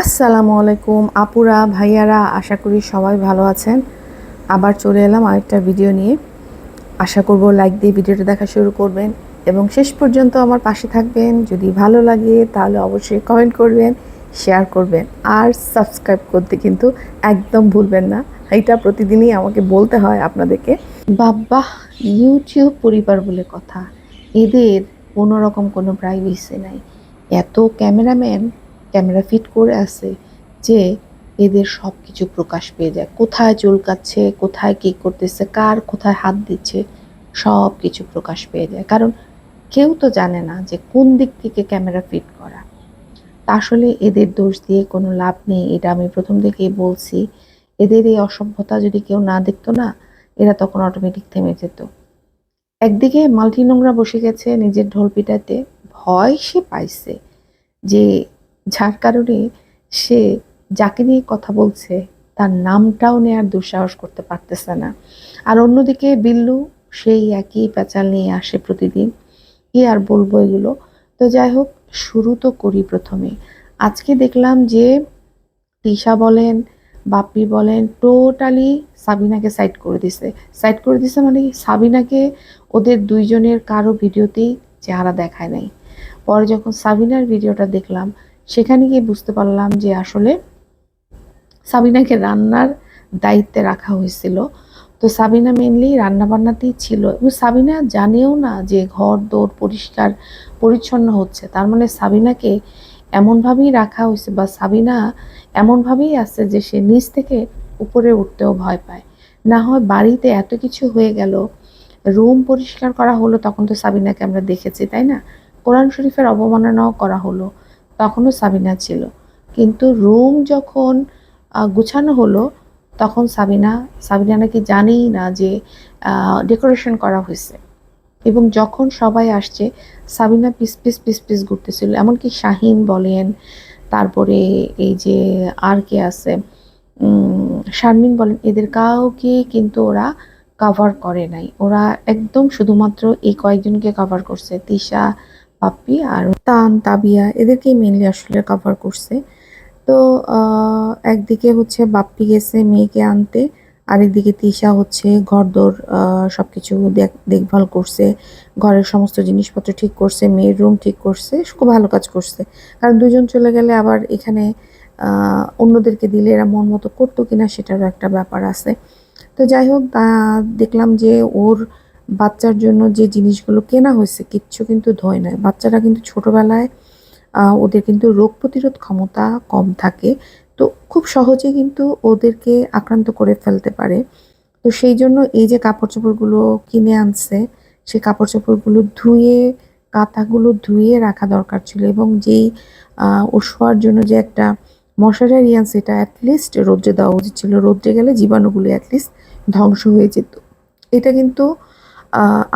আসসালামু আলাইকুম, আপুরা, ভাইয়ারা, আশা করি সবাই ভালো আছেন। আবার চলে এলাম আরেকটা ভিডিও নিয়ে। আশা করব লাইক দিয়ে ভিডিওটা দেখা শুরু করবেন এবং শেষ পর্যন্ত আমার পাশে থাকবেন। যদি ভালো লাগে তাহলে অবশ্যই কমেন্ট করবেন শেয়ার করবেন। আর সাবস্ক্রাইব করতে কিন্তু একদম ভুলবেন না। এটা প্রতিদিনই আমাকে বলতে হয় আপনাদেরকে। বাবা ইউটিউব পরিবার বলে কথা। এদের কোনো রকম কোনো প্রাইভেসি নাই। এত ক্যামেরাম্যান ক্যামেরা ফিট করে আছে যে এদের সব কিছু প্রকাশ পেয়ে যায়। কোথায় চুলকাচ্ছে, কোথায় কী করতেছে, কার কোথায় হাত দিচ্ছে সব কিছু প্রকাশ পেয়ে যায়। কারণ কেউ তো জানে না যে কোন দিক থেকে ক্যামেরা ফিট করা। আসলে এদের দোষ দিয়ে কোনো লাভ নেই, এটা আমি প্রথম থেকেই বলছি। এদের এই অসভ্যতা যদি কেউ না দেখতো না, এরা তখন অটোমেটিক থেমে যেত। একদিকে মাল্টি নোংরা বসে গেছে নিজের ঢোল পিটাতে, ভয় সে পাইছে যে যার কারণে সে যাকে নিয়ে কথা বলছে, তার নামটাও নেয়ার দুঃসাহস করতে পারতেছে না। আর অন্যদিকে বিল্লু সেই একই প্যাচাল নিয়ে আসে প্রতিদিন। কি আর বলব এগুলো? তো যাই হোক, শুরু তো করি প্রথমে। আজকে দেখলাম যে তিশা বলেন, বাপ্পি বলেন, টোটালি সাবিনাকে সাইড করে দিছে। সাইড করে দিছে মানে সাবিনাকে ওদের দুইজনের কারও ভিডিওতেই চেহারা দেখায় নাই। পরে যখন সাবিনার ভিডিওটা দেখলাম সেখানে গিয়ে বুঝতে পারলাম যে আসলে সাবিনাকে রান্নার দায়িত্বে রাখা হয়েছিল। তো সাবিনা মেনলি রান্নাবান্নাতেই ছিল এবং সাবিনা জানেও না যে ঘর দৌড় পরিষ্কার, পরিচ্ছন্ন হচ্ছে। তার মানে সাবিনাকে এমনভাবেই রাখা হয়েছে বা সাবিনা এমনভাবেই আছে যে সে নিচ থেকে উপরে উঠতেও ভয় পায়। না হয় বাড়িতে এত কিছু হয়ে গেল, রুম পরিষ্কার করা হলো, তখন তো সাবিনাকে আমরা দেখেছি, তাই না? কোরআন শরীফের অবমাননাও করা হলো। তখনও সাবিনা ছিল। কিন্তু রুম যখন গুছানো হলো, তখন সাবিনা সাবিনা নাকি জানেই না যে ডেকোরেশন করা হয়েছে। এবং যখন সবাই আসছে, সাবিনা পিস পিস পিস পিস ঘুরতেছিল। এমনকি শাহিন বলেন, তারপরে এই যে আর কে আছে শারমিন বলেন, এদের কাউকে কিন্তু ওরা কভার করে নাই। ওরা একদম শুধুমাত্র এই কয়েকজনকে কভার করছে। তিশা পাপ্পি আর তান, তাবিয়া এদেরকেই মেনলি আসলে কভার করছে। তো একদিকে হচ্ছে বাপ্পি গেছে মেয়েকে আনতে, আরেকদিকে তিশা হচ্ছে ঘরদোর সব কিছু দেখভাল করছে, ঘরের সমস্ত জিনিসপত্র ঠিক করছে, মেয়ের রুম ঠিক করছে, খুব ভালো কাজ করছে। কারণ দুজন চলে গেলে আবার এখানে অন্যদেরকে দিলে এরা মন মতো করতো কিনা সেটারও একটা ব্যাপার আছে। তো যাই হোক দেখলাম যে ওর বাচ্চার জন্য যে জিনিসগুলো কেনা হয়েছে, কিচ্ছু কিন্তু ধোয় নয় বাচ্চারা কিন্তু ছোটবেলায় ওদের কিন্তু রোগ প্রতিরোধ ক্ষমতা কম থাকে। তো খুব সহজে কিন্তু ওদেরকে আক্রান্ত করে ফেলতে পারে। তো সেই জন্য এই যে কাপড় চোপড়গুলো কিনে আনছে সেই কাপড় চোপড়গুলো ধুয়ে, কাঁথাগুলো ধুয়ে রাখা দরকার ছিল এবং যেই ও শোয়ার জন্য যে একটা মশারি আনছে, এটা অ্যাটলিস্ট রোদ্রে দেওয়া উচিত ছিল। রোদ্রে গেলে জীবাণুগুলো অ্যাটলিস্ট ধ্বংস হয়ে যেত। এটা কিন্তু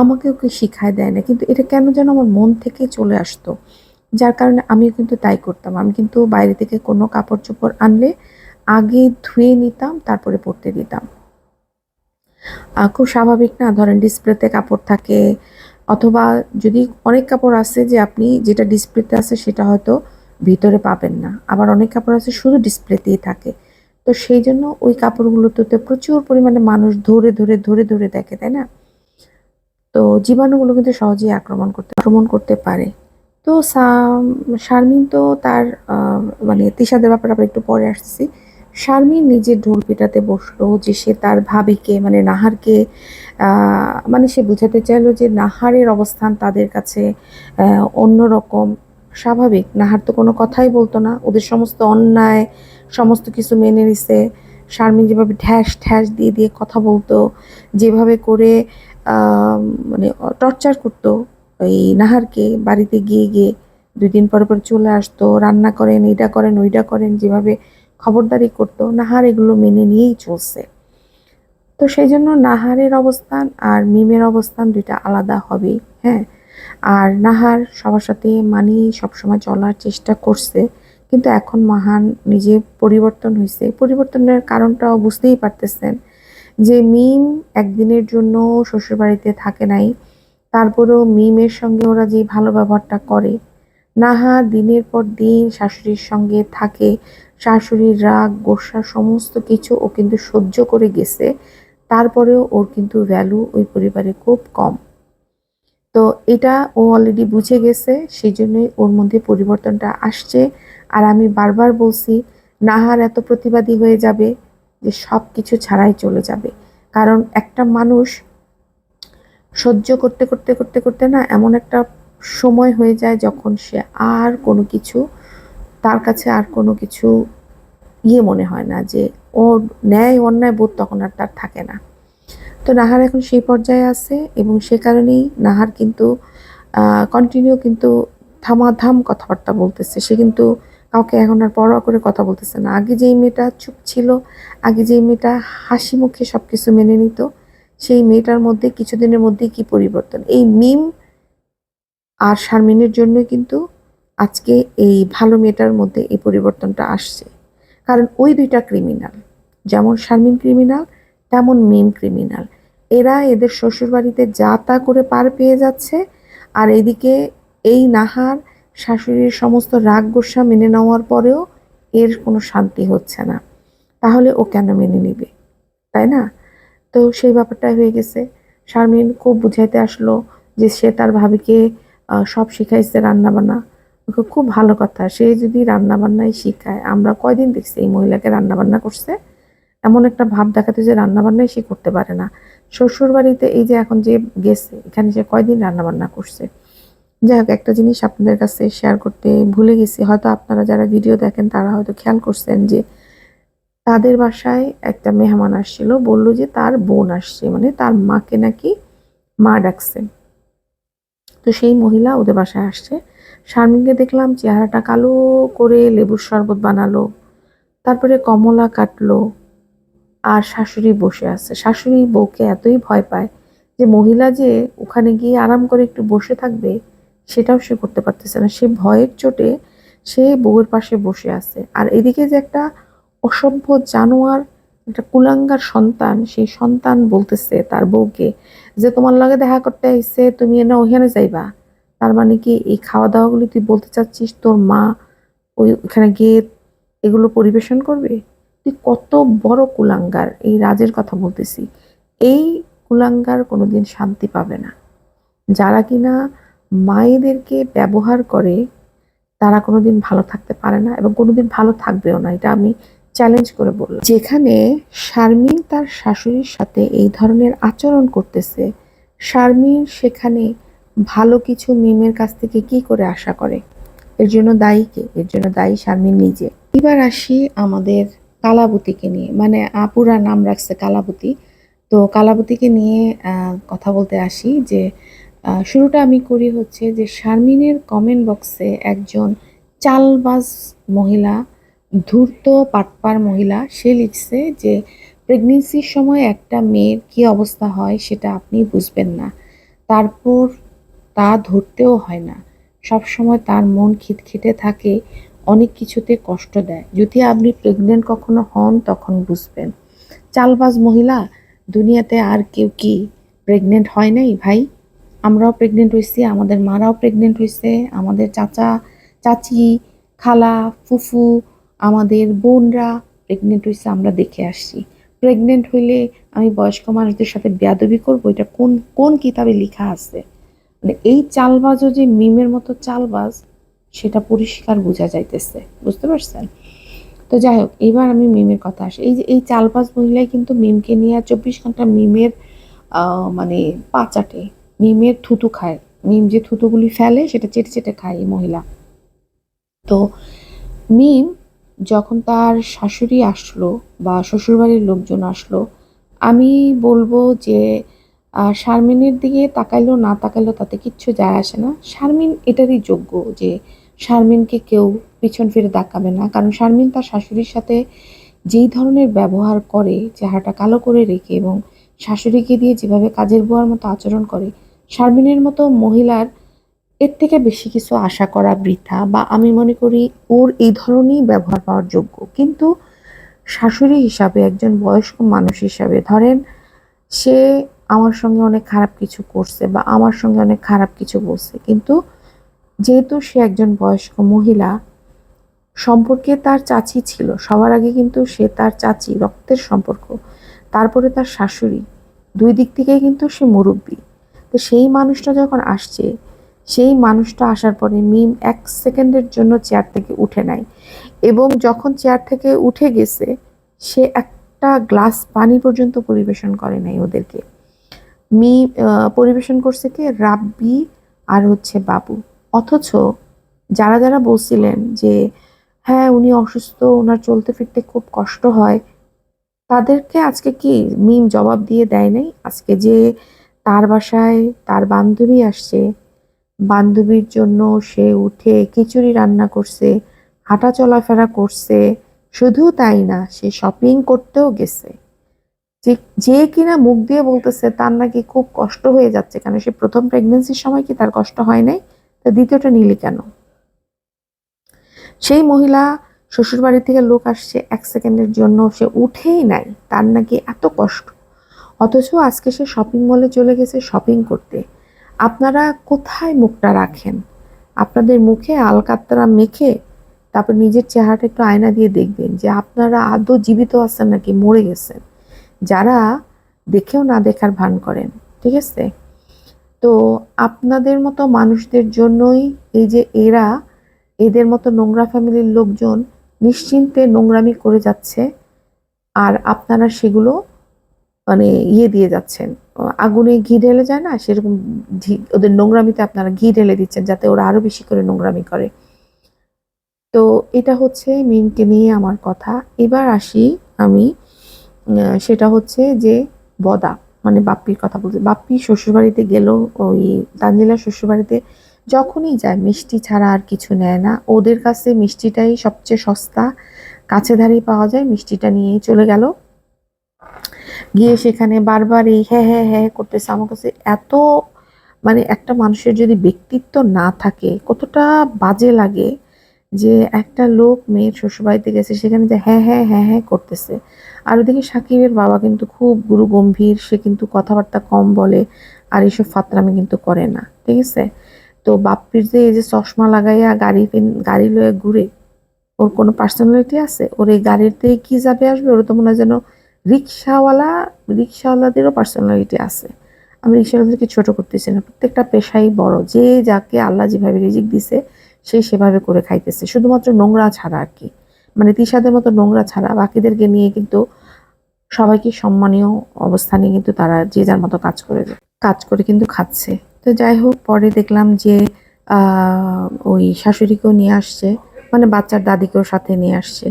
আমাকে ওকে শিখায় দেয় না? কিন্তু এটা কেন যেন আমার মন থেকে চলে আসতো? যার কারণে আমিও কিন্তু তাই করতাম। আমি কিন্তু বাইরে থেকে কোনো কাপড় চোপড় আনলে আগে ধুয়ে নিতাম, তারপরে পরতে দিতাম। খুব স্বাভাবিক না? ধরেন ডিসপ্লেতে কাপড় থাকে, অথবা যদি অনেক কাপড় আছে যে আপনি যেটা ডিসপ্লেতে আছে সেটা হয়তো ভিতরে পাবেন না। আবার অনেক কাপড় আছে শুধু ডিসপ্লেতেই থাকে। তো সেই জন্য ওই কাপড়গুলোতে প্রচুর পরিমাণে মানুষ ধরে ধরে ধরে ধরে দেখে, তাই না? তো জীবাণুগুলো কিন্তু সহজেই আক্রমণ করতে আক্রমণ করতে পারে। তো শারমিন তো তার মানে তিশাদের ব্যাপারে আবার একটু পরে আসছি শারমিন নিজের ঢোল পিটাতে বসল যে সে তার ভাবিকে মানে নাহারকে মানে সে বুঝাতে চাইলো যে নাহারের অবস্থান তাদের কাছে অন্যরকম, স্বাভাবিক। নাহার তো কোনো কথাই বলতো না। ওদের সমস্ত অন্যায়, সমস্ত কিছু মেনে নিছে। শারমিন যেভাবে ঠ্যাস ঠ্যাস দিয়ে দিয়ে কথা বলতো, যেভাবে করে মানে টর্চার করতো। ওই নাহারকে বাড়িতে গিয়ে গিয়ে দুই দিন পর পরে চলে আসতো, রান্না করেন, এইটা করেন, ওইটা করেন, যেভাবে খবরদারি করতো, নাহার এগুলো মেনে নিয়েই চলছে। তো সেই জন্য নাহারের অবস্থান আর মিমের অবস্থান দুইটা আলাদা হবে হ্যাঁ। আর নাহার সবার সাথে মানিয়ে সবসময় চলার চেষ্টা করছে, কিন্তু এখন মাহান নিজে পরিবর্তন হয়েছে পরিবর্তনের কারণটাও বুঝতেই পারতেছেন যে মিম একদিনের জন্য শ্বশুরবাড়িতে থাকে নাই, তারপরেও মিমের সঙ্গে ওরা যে ভালো ব্যবহারটা করে। নাহা দিনের পর দিন শাশুড়ির সঙ্গে থাকে, শাশুড়ির রাগ, গোসা সমস্ত কিছু ও কিন্তু সহ্য করে গেছে, তারপরেও ওর কিন্তু ভ্যালু ওই পরিবারে খুব কম। তো এটা ও অলরেডি বুঝে গেছে, সেই জন্যই ওর মধ্যে পরিবর্তনটা আসছে। আর আমি বারবার বলছি, নাহার এত প্রতিবাদী হয়ে যাবে যে সব কিছু ছাড়াই চলে যাবে। কারণ একটা মানুষ সহ্য করতে করতে করতে করতে না এমন একটা সময় হয়ে যায় যখন সে আর কোনো কিছু, তার কাছে আর কোনো কিছু ইয়ে মনে হয় না যে ও ন্যায়, অন্যায় বোধ তখন আর তার থাকে না। তো নাহার এখন সেই পর্যায়ে আছে এবং সে কারণেই নাহার কিন্তু কন্টিনিউ কিন্তু থামাধাম কথাবার্তা বলতেছে। সে কিন্তু কাউকে এখন আর পরোয়া করে কথা বলতেছে না। আগে যেই মেয়েটা চুপ ছিল, আগে যেই মেয়েটা হাসি মুখে সব কিছু মেনে নিত, সেই মেয়েটার মধ্যে কিছুদিনের মধ্যেই কি পরিবর্তন? এই মিম আর শারমিনের জন্য কিন্তু আজকে এই ভালো মেয়েটার মধ্যে এই পরিবর্তনটা আসছে। কারণ ওই দুইটা ক্রিমিনাল যেমন শারমিন ক্রিমিনাল তেমন মিম ক্রিমিনাল এরা এদের শ্বশুরবাড়িতে যা তা করে পার পেয়ে যাচ্ছে, আর এদিকে এই নাহার শাশুড়ির সমস্ত রাগ গোসা মেনে নেওয়ার পরেও এর কোনো শান্তি হচ্ছে না। তাহলে ও কেন মেনে নিবে? তাই না? তো সেই ব্যাপারটা হয়ে গেছে। শারমিন খুব বুঝাইতে আসলো যে সে তার ভাবিকে সব শিখাইছে রান্নাবান্না। খুব ভালো কথা, সে যদি রান্নাবান্নাই শিখায়, আমরা কয়দিন দেখছি এই মহিলাকে রান্নাবান্না করছে? এমন একটা ভাব দেখাতে যে রান্নাবান্নাই সে করতে পারে না। শ্বশুর বাড়িতে এই যে এখন যে গেছে, এখানে সে কয়দিন রান্নাবান্না করছে? যাই হোক, একটা জিনিস আপনাদের কাছে শেয়ার করতে ভুলে গেছি। হয়তো আপনারা যারা ভিডিও দেখেন, তারা হয়তো খেয়াল করছেন যে তাদের বাসায় একটা মেহমান আসছিল, বলল যে তার বোন আসছে মানে তার মাকে নাকি মা ডাকছে। তো সেই মহিলা ওদের বাসায় আসছে। শারমিনকে দেখলাম চেহারাটা কালো করে লেবুর শরবত বানালো, তারপরে কমলা কাটলো আর শাশুড়ি বসে আছে। শাশুড়ি বউকে এতই ভয় পায় যে মহিলা যে ওখানে গিয়ে আরাম করে একটু বসে থাকবে সেটাও সে করতে পারতেছে না। সে ভয়ের চোটে সে বউয়ের পাশে বসে আছে। আর এদিকে যে একটা অসভ্য জানোয়ার, একটা কুলাঙ্গার সন্তান, সেই সন্তান বলতেছে তার বউকে যে, তোমার লগে দেখা করতে আইসে তুমি এনে ওখানে যাইবা। তার মানে কি এই খাওয়া দাওয়াগুলি তুই বলতে চাচ্ছিস তোর মা ওই ওখানে গিয়ে এগুলো পরিবেশন করবে? তুই কত বড় কুলাঙ্গার, এই রাজের কথা বলতেছি। এই কুলাঙ্গার কোনোদিন শান্তি পাবে না। যারা কিনা মায়েদেরকে ব্যবহার করে তারা কোনোদিন ভালো থাকতে পারে না এবং কোনোদিন ভালো থাকবেও না। এটা আমি চ্যালেঞ্জ করে বললাম। যেখানে শারমিন তার শাশুড়ির সাথে এই ধরনের আচরণ করতেছে, শারমিন সেখানে ভালো কিছু মিমের কাছ থেকে কি করে আশা করে? এর জন্য দায়ী কে? এর জন্য দায়ী শারমিন নিজে। এবার আসি আমাদের কালাবতীকে নিয়ে। মানে আপুরা নাম রাখছে কালাবতী। তো কালাবতীকে নিয়ে কথা বলতে আসি যে শুরুটা আমি করি হচ্ছে যে শারমিনের কমেন্ট বক্সে একজন চালবাজ মহিলা, ধূর্ত পাটপার মহিলা, সে লিখছে যে প্রেগনেন্সির সময় একটা মেয়ের কি অবস্থা হয় সেটা আপনি বুঝবেন না। তারপর তা ধরতেও হয় না। সব সময় তার মন খিটখিটে থাকে, অনেক কিছুতে কষ্ট দেয়। যদি আপনি প্রেগনেন্ট কখনো হন, তখন বুঝবেন। চালবাজ মহিলা, দুনিয়াতে আর কেউ কি প্রেগনেন্ট হয় নাই ভাই? আমরাও প্রেগনেন্ট হয়েছি আমাদের মারাও প্রেগনেন্ট হয়েছে আমাদের চাচা, চাচি, খালা, ফুফু, আমাদের বোনরা প্রেগনেন্ট হয়েছে আমরা দেখে আসছি। প্রেগনেন্ট হইলে আমি বয়স্ক মানুষদের সাথে বেয়াদবি করব, এটা কোন কোন কিতাবে লেখা আছে? মানে এই চালবাজও যে মিমের মতো চালবাজ, সেটা পরিষ্কার বোঝা যাইতেছে, বুঝতে পারছেন? তো যাই হোক, এবার আমি মিমের কথা আসি। এই যে, এই চালবাজ মহিলাই কিন্তু মিমকে নিয়ে চব্বিশ ঘণ্টা মিমের মানে পাচাটে মিমের থুতু খায়। মিম যে থুতুগুলি ফেলে, সেটা চেটে চেটে খায় এই মহিলা। তো মিম যখন তার শাশুড়ি আসলো বা শ্বশুরবাড়ির লোকজন আসলো, আমি বলব যে শারমিনের দিকে তাকাইলো, না তাকাইলো তাতে কিচ্ছু যায় আসে না। শারমিন এটারই যোগ্য যে, শারমিনকে কেউ পিছন ফিরে তাকাবে না। কারণ শারমিন তার শাশুড়ির সাথে যেই ধরনের ব্যবহার করে, চেহারাটা কালো করে রেখে এবং শাশুড়িকে দিয়ে যেভাবে কাজের বুয়ার মতো আচরণ করে শারমিনের মতো মহিলার এর থেকে বেশি কিছু আশা করা বৃথা বা আমি মনে করি ওর এই ধরনেরই ব্যবহার পাওয়ার যোগ্য। কিন্তু শাশুড়ি হিসাবে, একজন বয়স্ক মানুষ হিসাবে, ধরেন সে আমার সঙ্গে অনেক খারাপ কিছু করছে বা আমার সঙ্গে অনেক খারাপ কিছু বলছে, কিন্তু যেহেতু সে একজন বয়স্ক মহিলা, সম্পর্কে তার চাচি ছিল, সবার আগে কিন্তু সে তার চাচি, রক্তের সম্পর্ক, তারপরে তার শাশুড়ি, দুই দিক থেকেই কিন্তু সে মুরব্বী। তো সেই মানুষটা যখন আসছে, সেই মানুষটা আসার পরে মিম এক সেকেন্ডের জন্য চেয়ার থেকে উঠে নাই এবং যখন চেয়ার থেকে উঠে গেছে, সে একটা গ্লাস পানি পর্যন্ত পরিবেশন করে নাই ওদেরকে। মি পরিবেশন করছে কে? রাব্বি আর হচ্ছে বাবু। অথচ যারা যারা বলছিলেন যে হ্যাঁ উনি অসুস্থ, ওনার চলতে ফিরতে খুব কষ্ট হয়, তাদেরকে আজকে কি মিম জবাব দিয়ে দেয় নাই? আজকে যে তার বাসায় তার বান্ধবী আসছে। বান্ধবীর জন্য সে উঠে খিচুড়ি রান্না করছে, হাঁটা চলাফেরা করছে, শুধু তাই না, সে শপিং করতেও গেছে। যে যে কিনা মুখ দিয়ে বলতেছে, তার নাকি খুব কষ্ট হয়ে যাচ্ছে কেন? সে প্রথম প্রেগনেন্সির সময় কি তার কষ্ট হয় নাই? তা দ্বিতীয়টা নিলি কেন? সেই মহিলা শ্বশুর বাড়ি থেকে লোক আসছে, এক সেকেন্ডের জন্য সে উঠেই নাই। তার নাকি এত কষ্ট। অথচ আজকে সে শপিং মলে চলে গেছে শপিং করতে। আপনারা কোথায় মুখটা রাখেন? আপনাদের মুখে আলকাতরা মেখে তারপর নিজের চেহারাটা একটু আয়না দিয়ে দেখবেন যে আপনারা আদৌ জীবিত আছেন নাকি মরে গেছেন। যারা দেখেও না দেখার ভান করেন, ঠিক আছে? তো আপনাদের মতো মানুষদের জন্যই এই যে এরা, এদের মতো নোংরা ফ্যামিলির লোকজন নিশ্চিন্তে নোংরামি করে যাচ্ছে, আর আপনারা সেগুলো মানে ইয়ে দিয়ে যাচ্ছেন। আগুনে ঘি ঢেলে যায় না? সেরকম ওদের নোংরামিতে আপনারা ঘি ঢেলে দিচ্ছেন যাতে ওরা আরও বেশি করে নোংরামি করে। তো এটা হচ্ছে মিনকে নিয়ে আমার কথা। এবার আসি আমি সেটা হচ্ছে যে বদা মানে বাপ্পির কথা বলতে বাপ্পি শ্বশুরবাড়িতে গেল, ওই তানজিলা শ্বশুরবাড়িতে যখনই যায়, মিষ্টি ছাড়া আর কিছু নেয় না। ওদের কাছে মিষ্টিটাই সবচেয়ে সস্তা, কাছে ধারেই পাওয়া যায়, মিষ্টিটা নিয়েই চলে গেল। গিয়ে সেখানে বারবার এই হ্যাঁ হ্যাঁ হ্যাঁ করতেছে। আমার কাছে এত মানে একটা মানুষের যদি ব্যক্তিত্ব না থাকে, কতটা বাজে লাগে যে একটা লোক মেয়ের শ্বশুরবাড়িতে গেছে, সেখানে যে হ্যাঁ হ্যাঁ হ্যাঁ হ্যাঁ করতেছে। আর ওদিকে সাকিবের বাবা কিন্তু খুব গুরু গম্ভীর সে কিন্তু কথাবার্তা কম বলে, আর এইসব ফাতরামি কিন্তু করে না, ঠিক আছে? তো বাপ্পির যে এই যে চশমা লাগাইয়া গাড়ি গাড়ি লয়ে ঘুরে, ওর কোনো পার্সোনালিটি আছে? ওর এই গাড়িতে কি যাবে আসবে? ওর তো মনে হয় যেন রিক্সাওয়ালা রিক্সাওয়ালাদেরও পার্সোনালিটি আছে। আমি রিক্সাওয়ালাদেরকে ছোট করতেছি না। প্রত্যেকটা পেশাই বড়। যে যাকে আল্লাহ যেভাবে রিজিক দিছে, সে সেভাবে করে খাইতেছে। শুধুমাত্র নোংরা ছাড়া আর কি। মানে তিশাদের মতো নোংরা ছাড়া। বাকিদেরকে নিয়ে কিন্তু সবাইকে সম্মানীয় অবস্থানে কিন্তু তারা যে যার মতো কাজ করে কাজ করে কিন্তু খাচ্ছে। তো যাই হোক, পরে দেখলাম যে ওই শাশুড়িকেও নিয়ে আসছে। মানে বাচ্চার দাদিকেও সাথে নিয়ে আসছে।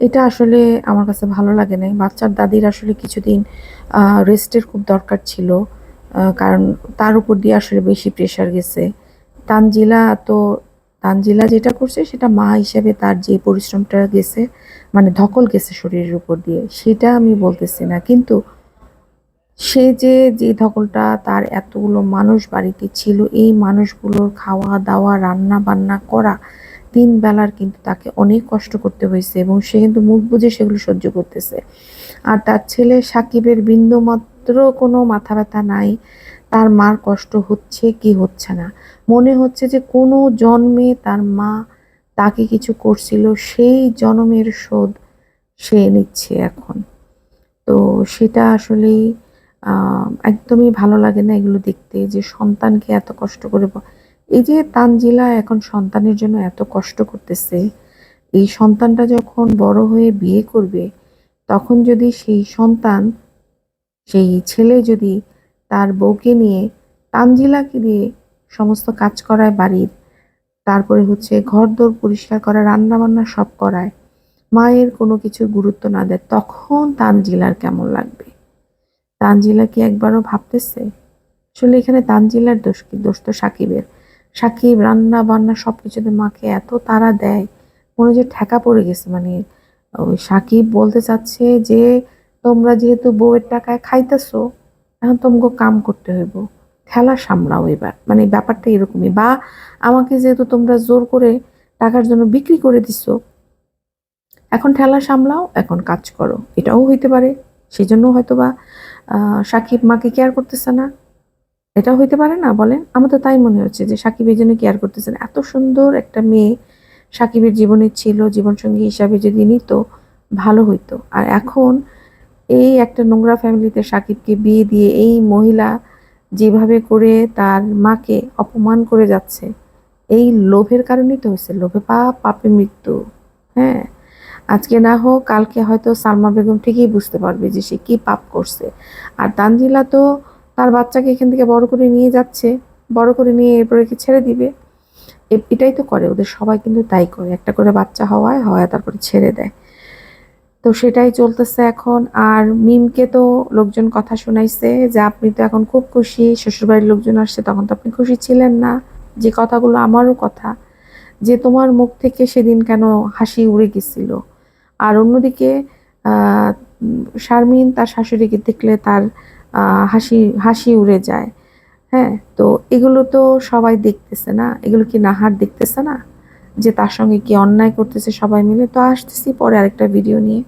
এটা আসলে আমার কাছে ভালো লাগে না বাচ্চার দাদির আসলে কিছুদিন রেস্টের খুব দরকার ছিল কারণ তার উপর দিয়ে আসলে বেশি প্রেশার গেছে। তানজিলা তো, তানজিলা যেটা করছে সেটা মা হিসেবে তার যে পরিশ্রমটা গেছে মানে ধকল গেছে শরীরের উপর দিয়ে, সেটা আমি বলতেছি না। কিন্তু সে যে যে ধকলটা তার এতগুলো মানুষ বাড়িতে ছিল, এই মানুষগুলোর খাওয়া দাওয়া রান্না বান্না করা তিন বেলার কিন্তু তাকে অনেক কষ্ট করতে হয়েছে এবং সে কিন্তু মুখ বুঝে সেগুলো সহ্য করতেছে। আর তার ছেলে সাকিবের বিন্দুমাত্র কোনো মাথা ব্যথা নাই, তার মার কষ্ট হচ্ছে কি হচ্ছে না। মনে হচ্ছে যে কোনো জন্মে তার মা তাকে কিছু করছিল, সেই জন্মের শোধ সে নিচ্ছে এখন। তো সেটা আসলেই একদমই ভালো লাগে না এগুলো দেখতে যে সন্তানকে এত কষ্ট করে এই যে তানজিলা এখন সন্তানের জন্য এত কষ্ট করতেছে, এই সন্তানটা যখন বড় হয়ে বিয়ে করবে, তখন যদি সেই সন্তান, সেই ছেলে যদি তার বউকে নিয়ে, তানজিলাকে দিয়ে সমস্ত কাজ করায় বাড়ির, তারপরে হচ্ছে ঘর দোর পরিষ্কার করা রান্না বান্না সব করায়, মায়ের কোনো কিছুর গুরুত্ব না দেয়, তখন তানজিলার কেমন লাগবে? তানজিলা কি একবারও ভাবতেছে? আসলে এখানে তানজিলার দোষ কি? দোষ তো সাকিবের। সাকিব, রান্না বান্না সব কিছুতে মাকে এত তাড়া দেয়, মনে যে ঠেকা পড়ে গেছে। মানে ওই সাকিব বলতে চাচ্ছে যে, তোমরা যেহেতু বউয়ের টাকায় খাইতেছো, এখন তোমাকে কাম করতে হইব। খেলা সামলাও এবার। মানে ব্যাপারটা এরকমই। বা, আমাকে যেহেতু তোমরা জোর করে টাকার জন্য বিক্রি করে দিছো, এখন ঠেলা সামলাও, এখন কাজ করো। এটাও হইতে পারে। সেই জন্য হয়তো বা সাকিব মাকে কেয়ার করতেছে না। এটাও হইতে পারে না, বলেন। আমার তো তাই মনে হচ্ছে যে সাকিবের জন্য কেয়ার করতেছে না এত সুন্দর একটা মেয়ে সাকিবের জীবনে ছিল, জীবনসঙ্গী হিসাবে যদি নিত, ভালো হইতো। আর এখন এই একটা নোংরা ফ্যামিলিতে সাকিবকে বিয়ে দিয়ে এই মহিলা যেভাবে করে তার মাকে অপমান করে যাচ্ছে, এই লোভের কারণেই তো হয়েছে। লোভে পাপ, পাপে মৃত্যু হ্যাঁ? আজকে না হোক, কালকে হয়তো সালমা বেগম ঠিকই বুঝতে পারবে যে সে কি পাপ করছে। আর তানজিলা তো তার বাচ্চাকে এখান থেকে বড় করে নিয়ে যাচ্ছে, বড় করে নিয়ে এরপরে কি ছেড়ে দিবে? এটাই তো করে, ওদের সবাই কিন্তু তাই করে, একটা করে বাচ্চা হওয়ায় হওয়ায় তারপরে ছেড়ে দেয়। তো সেটাই চলতেছে এখন, আর মিমকে তো লোকজন কথা শোনাইছে যে আপনি তো এখন খুব খুশি, শ্বশুরবাড়ির লোকজন আসছে, তখন তো আপনি খুশি ছিলেন না, যে কথাগুলো আমারও কথা, যে তোমার মুখ থেকে সেদিন কেন হাসি উড়ে গেছিল। আর অন্যদিকে শারমিন তার শাশুড়িকে দেখলে তার হাসি হাসি উড়ে যায়। হ্যাঁ তো এগুলো তো সবাই দেখতেছে না। এগুলো কি নাহার দেখতেছে না? যে তার সঙ্গে কি অন্যায় করতেছে সবাই মিলে? তো আসতেছি পরে আরেকটা ভিডিও নিয়ে।